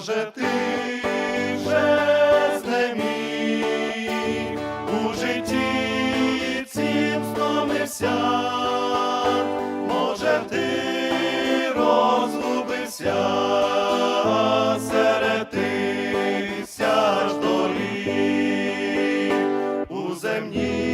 Може, ти вже знеміг. У житті цим стомився, може, ти розгубився серед тисяч доріг. У земній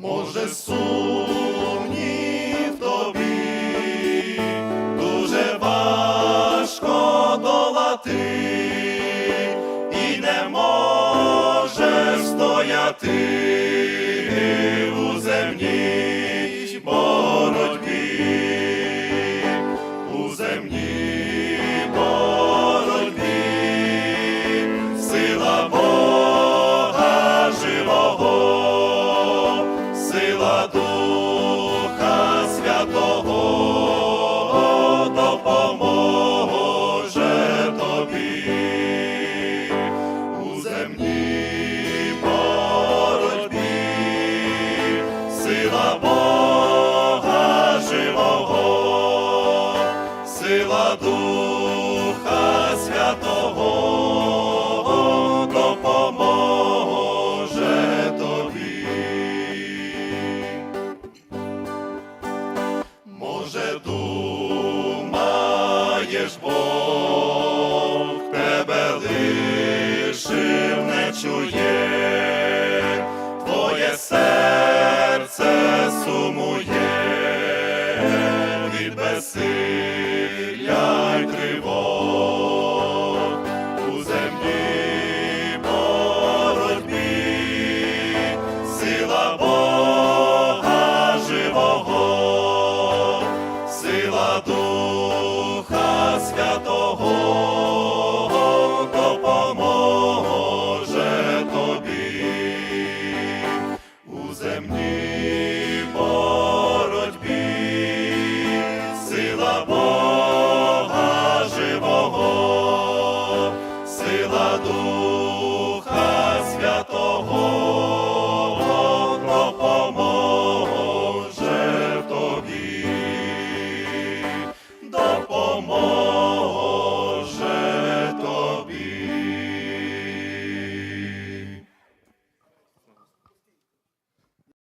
Може, сумнів тобі. Дуже важко долати. І не може стояти у земній сила Бога живого, сила Духа Святого допоможе тобі. Може, думаєш, Бог Святого